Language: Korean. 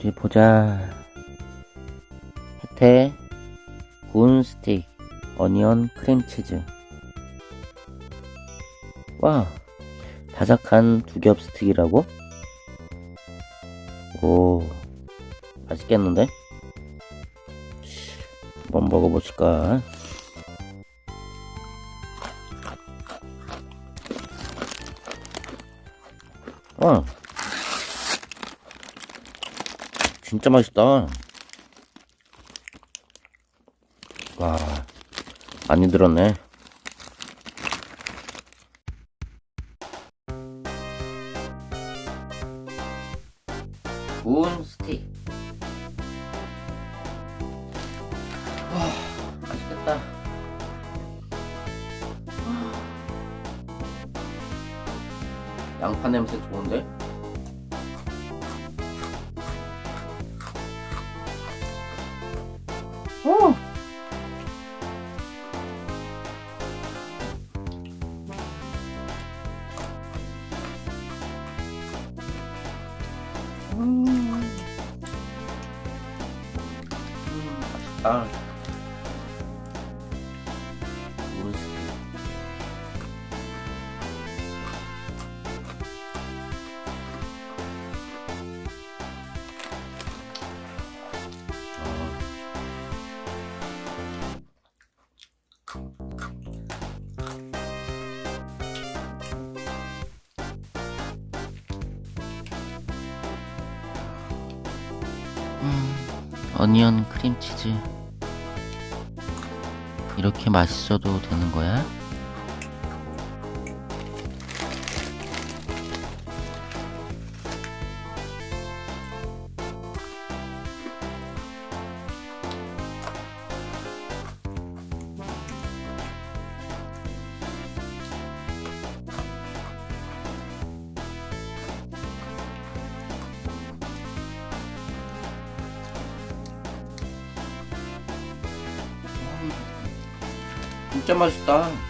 어디 보자. 혜태 구운 스틱 어니언 크림치즈. 와, 바삭한 두 겹 스틱이라고? 오, 맛있겠는데? 한번 먹어보실까? 와, 진짜 맛있다. 와, 많이 들었네. 구운 스틱. 와, 맛있겠다. 양파 냄새 좋은데? 오! 음. 음, 음, 어니언 크림치즈 이렇게 맛있어도 되는 거야? 진짜 맛있다.